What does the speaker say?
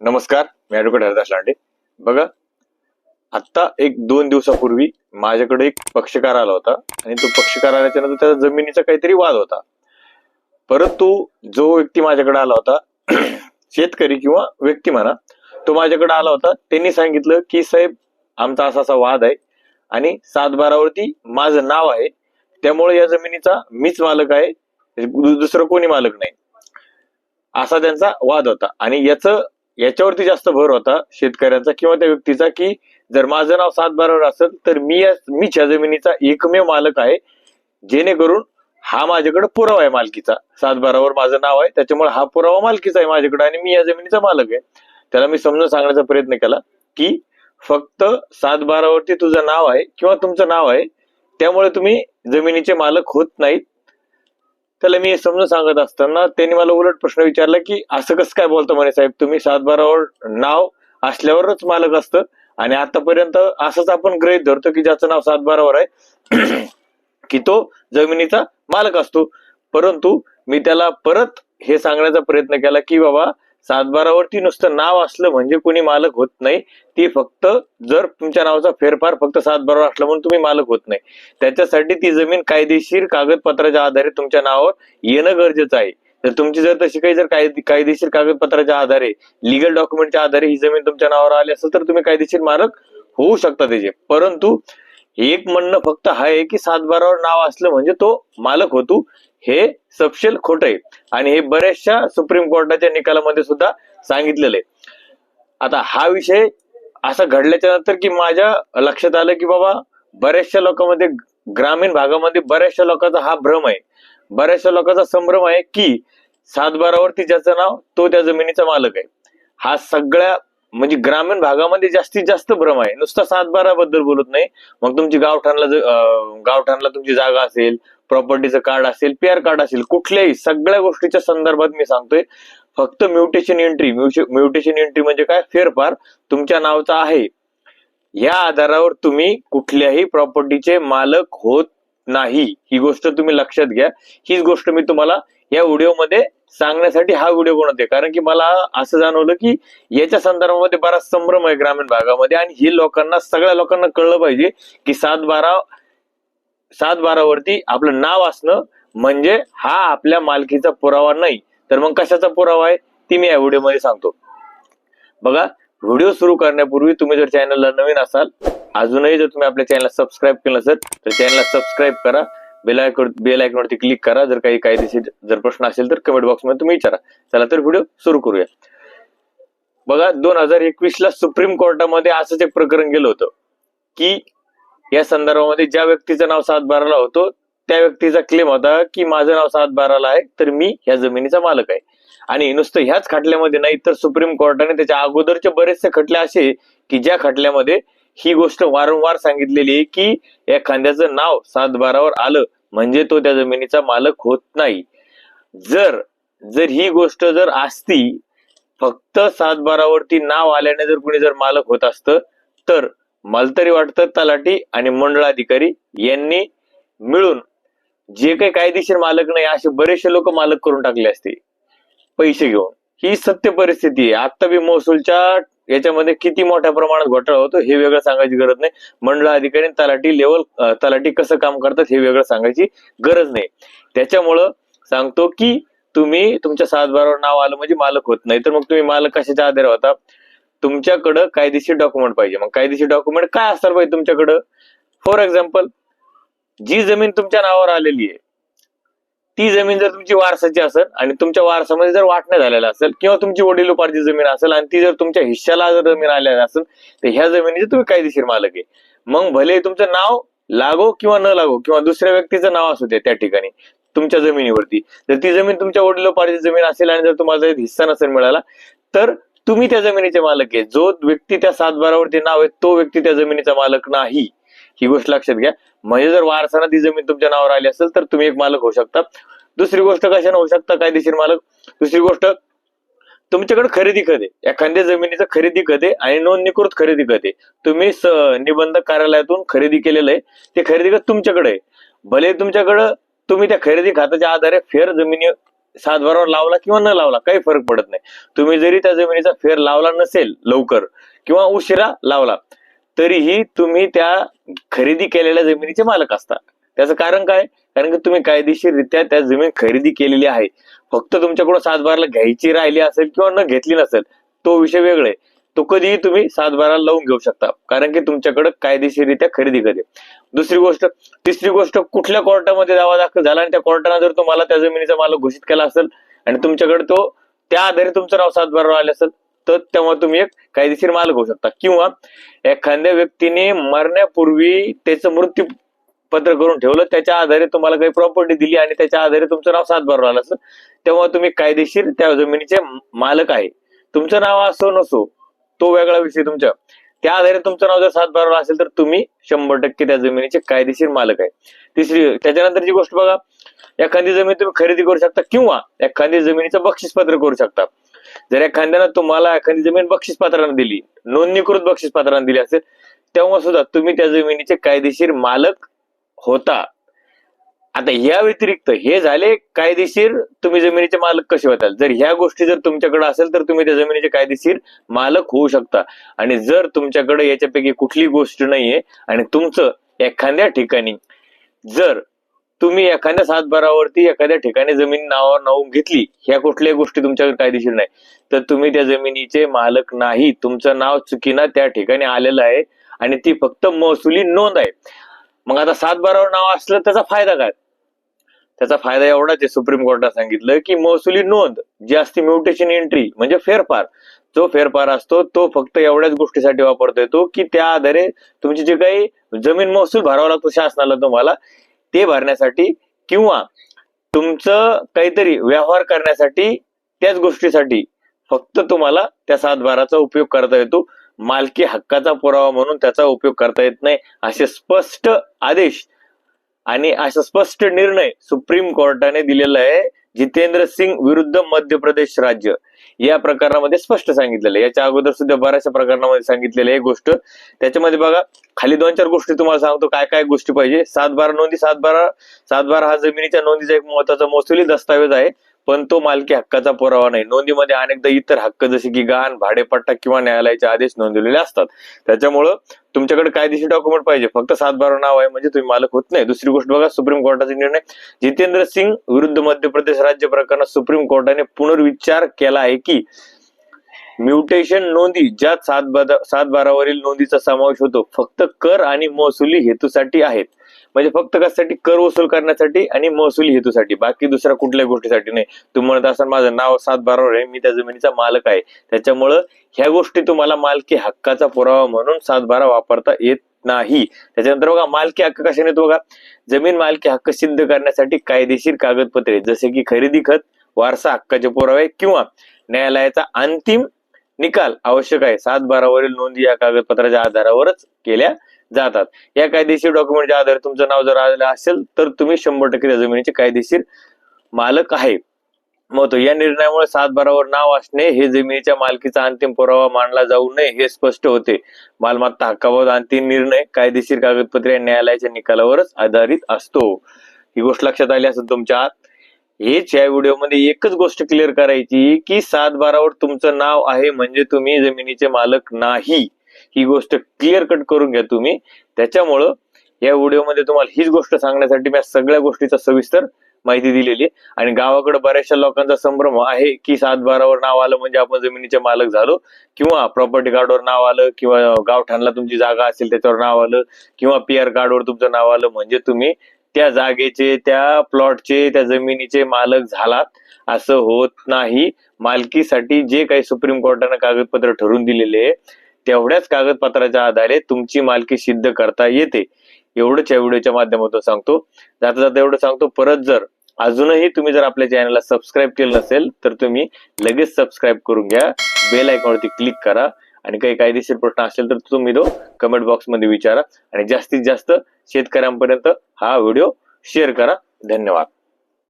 नमस्कार मी ऍडव्होकेट हरदास लांडे. बघा आत्ता एक दोन दिवसापूर्वी माझ्याकडे एक पक्षकार आला होता आणि तो पक्षकार आल्याच्यानंतर त्याचा जमिनीचा काहीतरी वाद होता. परंतु जो व्यक्ती माझ्याकडे आला होता शेतकरी किंवा व्यक्ती म्हणा तो माझ्याकडे आला होता. त्यांनी सांगितलं की साहेब आमचा असा असा वाद आहे आणि सातबारावरती माझं नाव आहे. त्यामुळे या जमिनीचा मीच मालक आहे. दुसरं कोणी मालक नाही. असा त्यांचा वाद होता. आणि याचं याच्यावरती जास्त भर होता शेतकऱ्यांचा किंवा त्या व्यक्तीचा की जर माझं नाव सात बारावर असेल तर मी मी मीच या जमिनीचा एकमेव मालक आहे जेणेकरून हा माझ्याकडे पुरावा आहे मालकीचा. सात बारावर माझं नाव आहे त्याच्यामुळे हा पुरावा मालकीचा आहे माझ्याकडे आणि मी या जमिनीचा मालक आहे. त्याला मी समजून सांगण्याचा प्रयत्न केला की फक्त सात बारावरती तुझं नाव आहे किंवा तुमचं नाव आहे त्यामुळे तुम्ही जमिनीचे मालक होत नाहीत. त्याला मी समजून सांगत असताना त्यांनी मला उलट प्रश्न विचारला की असं कसं काय बोलतो म्हणे साहेब? तुम्ही सातबारावर नाव असल्यावरच मालक असतं आणि आतापर्यंत असंच आपण ग्रहित धरतो की ज्याचं नाव सातबारावर आहे की तो जमिनीचा मालक असतो. परंतु मी त्याला परत हे सांगण्याचा प्रयत्न केला की बाबा सातबारावरती नुसतं नाव असलं म्हणजे कोणी मालक होत नाही. ती फक्त जर तुमच्या नावाचा फेरफार फक्त सातबारावर असला म्हणून तुम्ही मालक होत नाही. त्याच्यासाठी ती जमीन कायदेशीर कागदपत्राच्या आधारे तुमच्या नावावर येणं गरजेचं आहे. तर तुमची जर तशी काही जर कायदेशीर कागदपत्राच्या आधारे लिगल डॉक्युमेंटच्या आधारे ही जमीन तुमच्या नावावर आली असेल तर तुम्ही कायदेशीर मालक होऊ शकता त्याचे. परंतु एक म्हणणं फक्त हा आहे की सातबारावर नाव असलं म्हणजे तो मालक होतो. हे सपशेल खोट आहे. आणि हे बऱ्याचशा सुप्रीम कोर्टाच्या निकालामध्ये सुद्धा सांगितलेलं आहे. आता हा विषय असा घडल्याच्या नंतर की माझ्या लक्षात आलं की बाबा बऱ्याचशा लोकांमध्ये ग्रामीण भागामध्ये बऱ्याचशा लोकांचा हा भ्रम आहे. बऱ्याचशा लोकांचा संभ्रम आहे की सातबारावरती ज्याचं नाव तो त्या जमिनीचा मालक आहे. हा सगळ्या म्हणजे ग्रामीण भागामध्ये जास्तीत जास्त भ्रम आहे. नुसता सातबारा बद्दल बोलत नाही. मग तुमची गावठाणला गावठाणला तुमची जागा असेल प्रॉपर्टीचं कार्ड असेल पीआर कार्ड असेल कुठल्याही सगळ्या गोष्टीच्या संदर्भात मी सांगतोय. फक्त म्युटेशन एंट्री म्युटेशन एंट्री म्हणजे काय? फेरफार तुमच्या नावचा आहे. या आधारावर तुम्ही कुठल्याही प्रॉपर्टीचे मालक होत नाही. ही गोष्ट तुम्ही लक्षात घ्या. हीच गोष्ट मी तुम्हाला या व्हिडिओमध्ये सांगण्यासाठी हा व्हिडिओ बनवते. कारण की मला असं जाणवलं की याच्या संदर्भामध्ये बराच संभ्रम आहे ग्रामीण भागामध्ये आणि हे लोकांना सगळ्या लोकांना कळलं पाहिजे की सात बारा सात बारावरती आपलं नाव असणं म्हणजे हा आपल्या मालकीचा पुरावा नाही. तर मग कशाचा पुरावा आहे? ती मी या व्हिडिओमध्ये सांगतो. बघा व्हिडिओ सुरू करण्यापूर्वी तुम्ही जर चॅनलला नवीन असाल अजूनही जर तुम्ही आपल्या चॅनलला सबस्क्राईब केलं नसेल तर चॅनलला सबस्क्राईब करा. बेल आयकॉन बेल आयकॉनवरती क्लिक करा. जर काही कायदेशीर जर प्रश्न असेल तर कमेंट बॉक्समध्ये तुम्ही विचारा. चला तर व्हिडिओ सुरू करूया. बघा दोन हजार एकवीस ला सुप्रीम कोर्टामध्ये असंच एक प्रकरण गेलं होतं की या संदर्भामध्ये ज्या व्यक्तीचं नाव सात बाराला होतो त्या व्यक्तीचा क्लेम होता की माझं नाव सात बाराला आहे तर मी ह्या जमिनीचा मालक आहे. आणि नुसतं ह्याच खटल्यामध्ये नाही तर सुप्रीम कोर्टाने त्याच्या अगोदरचे बरेचसे खटले असे की ज्या खटल्यामध्ये ही गोष्ट वारंवार सांगितलेली आहे की एखाद्याचं नाव सातबारावर आलं म्हणजे तो त्या जमिनीचा मालक होत नाही. जर जर ही गोष्ट जर असती फक्त सातबारावरती नाव आल्याने जर कुणी जर मालक होत असतं तर मला तरी वाटतं तलाठी आणि मंडळाधिकारी यांनी मिळून जे काही कायदेशीर मालक नाही असे बरेचसे लोक मालक करून टाकले असते. पैसे घेऊन. ही सत्य परिस्थिती आहे. आता बी महसूलच्या याच्यामध्ये किती मोठ्या प्रमाणात घोटाळा होतो हे वेगळं सांगायची गरज नाही. मंडळ अधिकारी तलाठी लेवल तलाठी कसं काम करतात हे वेगळं सांगायची गरज नाही. त्याच्यामुळं सांगतो की तुम्ही तुमच्या सातबारावर नाव आलं म्हणजे मालक होत नाही. तर मग तुम्ही मालक कशाच्या आधारे होता? तुमच्याकडं कायदेशीर डॉक्युमेंट पाहिजे. मग कायदेशीर डॉक्युमेंट काय असणार पाहिजे तुमच्याकडं? फॉर एक्झाम्पल जी जमीन तुमच्या नावावर आलेली आहे ती जमीन जर तुमची वारसाची असेल आणि तुमच्या वारसामध्ये जर वाटण्या झालेला असेल किंवा तुमची वडिलोपार्जित जमीन असेल आणि ती जर तुमच्या हिश्श्याला जर जमीन आलेली असेल तर ह्या जमिनीचे तुम्ही कायदेशीर मालक आहे. मग भले तुमचं नाव लागो किंवा न लागो किंवा दुसऱ्या व्यक्तीचं नाव असू दे त्या ठिकाणी तुमच्या जमिनीवरती. जर ती जमीन तुमच्या वडिलोपार्जित जमीन असेल आणि जर तुम्हाला हिस्सा नसेल मिळाला तर तुम्ही त्या जमिनीचे मालक आहे. जो व्यक्ती त्या सातबारावरती नाव आहे तो व्यक्ती त्या जमिनीचा मालक नाही. ही गोष्ट लक्षात घ्या. म्हणजे जर वारसानं ती जमीन तुमच्या नावावर आली असेल तर तुम्ही एक मालक होऊ शकता. दुसरी गोष्ट कशाने होऊ शकता? कायदेशीर मालक. दुसरी गोष्ट तुमच्याकडे खरेदी खत एखाद्या जमिनीचं खरेदी खत आणि नोंदणीकृत खरेदी खत तुम्ही निबंधक कार्यालयातून खरेदी केलेलं आहे. ते खरेदी खत तुमच्याकडे आहे. भले तुमच्याकडं तुम्ही त्या खरेदी खात्याच्या आधारे फेर जमिनी सातबारावर लावला किंवा न लावला काही फरक पडत नाही. तुम्ही जरी त्या जमिनीचा फेर लावला नसेल लवकर किंवा उशिरा लावला तरीही तुम्ही त्या खरेदी केलेल्या जमिनीचे मालक असता. त्याचं कारण काय? कारण की तुम्ही कायदेशीररित्या त्या जमीन खरेदी केलेली आहे. फक्त तुमच्याकडून सात बाराला घ्यायची राहिली असेल किंवा न घेतली नसेल तो विषय वेगळे तो कधीही तुम्ही सात बारा लावून घेऊ शकता. कारण की तुमच्याकडे कायदेशीररित्या खरेदी कधी? दुसरी गोष्ट तिसरी गोष्ट कुठल्या कोर्टामध्ये दावा दाखल झाला आणि त्या कोर्टाने जर तुम्हाला त्या जमिनीचा मालक घोषित केला असेल आणि तुमच्याकडे तो त्या आधारे तुमचं नाव सात आले असेल तर तेव्हा तुम्ही एक कायदेशीर मालक होऊ शकता. किंवा एखाद्या व्यक्तीने मरण्यापूर्वी त्याचं मृत्यू पत्र करून ठेवलं त्याच्या आधारे तुम्हाला काही प्रॉपर्टी दिली आणि त्याच्या आधारे तुमचं नाव सात बारावर आलं असेल तेव्हा तुम्ही कायदेशीर त्या जमिनीचे मालक आहे. तुमचं नाव असो नसो तो वेगळा विषय तुमच्या. त्या आधारे तुमचं नाव जर सात बारावर असेल तर तुम्ही शंभर टक्के त्या जमिनीचे कायदेशीर मालक आहे. तिसरी त्याच्यानंतरची गोष्ट बघा एखादी जमीन तुम्ही खरेदी करू शकता किंवा एखादी जमिनीचं बक्षीस पत्र करू शकता. जर एखाद्यानं तुम्हाला एखादी जमीन बक्षीस पात्रानं दिली नोंदणीकृत बक्षीस पात्रानं दिली असेल तेव्हा सुद्धा तुम्ही त्या जमिनीचे कायदेशीर मालक होता. आता या व्यतिरिक्त हे झाले कायदेशीर तुम्ही जमिनीचे मालक कसे होताल? जर ह्या गोष्टी जर तुमच्याकडे असेल तर तुम्ही त्या जमिनीचे कायदेशीर मालक होऊ शकता. आणि जर तुमच्याकडे याच्यापैकी कुठली गोष्ट नाहीये आणि तुमचं एखाद्या ठिकाणी जर तुम्ही एखाद्या सातबारावरती एखाद्या ठिकाणी जमीन नावावर नावून घेतली ह्या कुठल्याही गोष्टी तुमच्याकडे कायदेशीर नाही. तर तुम्ही त्या जमिनीचे मालक नाही तुमचं नाव चुकीनं त्या ठिकाणी आलेलं आहे आणि ती फक्त महसुली नोंद आहे. मग आता सातबारावर नाव असलं त्याचा फायदा काय? त्याचा फायदा एवढाच आहे सुप्रीम कोर्टाने सांगितलं की महसुली नोंद जी असते म्युटेशन एंट्री म्हणजे फेरफार. जो फेरफार असतो तो फक्त एवढ्याच गोष्टीसाठी वापरता येतो की त्या आधारे तुमची जे काही जमीन महसूल भरावा लागतो शासनाला तुम्हाला ते भरण्यासाठी किंवा तुमचं काहीतरी व्यवहार करण्यासाठी त्याच गोष्टीसाठी फक्त तुम्हाला त्या सातबाराचा उपयोग करता येतो. मालकी हक्काचा पुरावा म्हणून त्याचा उपयोग करता येत नाही असे स्पष्ट आदेश आणि असा स्पष्ट निर्णय सुप्रीम कोर्टाने दिलेला आहे. जितेंद्र सिंग विरुद्ध मध्य प्रदेश राज्य. या प्रकरणामध्ये स्पष्ट सांगितलेलं आहे. याच्या अगोदर सुद्धा बऱ्याचशा प्रकरणामध्ये सांगितलेलं आहे गोष्ट. त्याच्यामध्ये बघा खाली दोन चार गोष्टी तुम्हाला सांगतो काय काय गोष्टी पाहिजे. सात बारा नोंदी सात बारा सात बारा हा जमिनीच्या नोंदीचा एक महत्त्वाचा महसुली दस्तावेज आहे पण तो मालकी हक्काचा पुरावा नाही. नोंदीमध्ये अनेकदा इतर हक्क जसे की गहाण भाडेपट्टा किंवा न्यायालयाचे आदेश नोंदवलेले असतात. त्याच्यामुळं तुमच्याकडे कायदेशीर डॉक्युमेंट पाहिजे. फक्त सात बारा नाव आहे म्हणजे तुम्ही मालक होत नाही. दुसरी गोष्ट बघा सुप्रीम कोर्टाचा निर्णय. जितेंद्र सिंग विरुद्ध मध्य प्रदेश राज्य प्रकरणात सुप्रीम कोर्टाने पुनर्विचार केला आहे की म्युटेशन नोंदी ज्यात सात बारा सात बारावरील नोंदीचा समावेश होतो फक्त कर आणि महसुली हेतूसाठी आहेत. म्हणजे फक्त कशासाठी? कर वसूल करण्यासाठी आणि महसूल हेतूसाठी. बाकी दुसऱ्या कुठल्याही गोष्टीसाठी नाही. तुम्ही म्हणत असाल माझं नाव सात बारावर आहे मी त्या जमिनीचा मालक आहे. त्याच्यामुळं ह्या गोष्टी तुम्हाला मालकी हक्काचा पुरावा म्हणून सात बारा वापरता येत नाही. त्याच्यानंतर बघा मालकी हक्क कशाने येतो बघा? जमीन मालकी हक्क सिद्ध करण्यासाठी कायदेशीर कागदपत्रे जसे की खरेदी खत वारसा हक्काचे पुरावे किंवा न्यायालयाचा अंतिम निकाल आवश्यक आहे. सात बारावरील नोंदी या कागदपत्राच्या आधारावरच केल्या जातात. या कायदेशीर डॉक्युमेंटच्या आधारे तुमचं नाव जर आलेलं असेल तर तुम्ही शंभर टक्के त्या जमिनीचे कायदेशीर मालक आहे. महत्त्व या निर्णयामुळे सातबारावर नाव असणे हे जमिनीच्या मालकीचा अंतिम पुरावा मानला जाऊ नये हे स्पष्ट होते. मालमत्ता हक्काबाबत अंतिम निर्णय कायदेशीर कागदपत्रे आणि न्यायालयाच्या निकालावरच आधारित असतो. ही गोष्ट लक्षात आली असेल तुमच्या आत? हेच या व्हिडिओमध्ये एकच गोष्ट क्लिअर करायची की सात बारावर तुमचं नाव आहे म्हणजे तुम्ही जमिनीचे मालक नाही. ही गोष्ट क्लिअर कट करून घ्या तुम्ही. त्याच्यामुळं या व्हिडिओमध्ये तुम्हाला हीच गोष्ट सांगण्यासाठी मी सगळ्या गोष्टीचा सविस्तर माहिती दिलेली आहे. आणि गावाकडे बऱ्याचशा लोकांचा संभ्रम आहे की सात बारावर नाव आलं म्हणजे आपण जमिनीचे मालक झालो किंवा प्रॉपर्टी कार्डवर नाव आलं किंवा गावठाणला तुमची जागा असेल त्याच्यावर नाव आलं किंवा पी आर कार्डवर तुमचं नाव आलं म्हणजे तुम्ही त्या जागेचे त्या प्लॉटचे त्या जमिनीचे मालक झालात. असं होत नाही. मालकीसाठी जे काही सुप्रीम कोर्टानं कागदपत्र ठरवून दिलेले आहे तेवढ्याच कागदपत्राच्या आधारे तुमची मालकी सिद्ध करता येते. एवढंच या व्हिडिओच्या माध्यमातून सांगतो. जाता जाता एवढं सांगतो परत जर अजूनही तुम्ही जर आपल्या चॅनलला सबस्क्राईब केलं नसेल तर तुम्ही लगेच सबस्क्राईब करून घ्या. बेल आयकॉनवरती क्लिक करा. आणि काही कायदेशीर प्रश्न असेल तर तुम्ही तो कमेंट बॉक्समध्ये विचारा. आणि जास्तीत जास्त शेतकऱ्यांपर्यंत हा व्हिडिओ शेअर करा. धन्यवाद.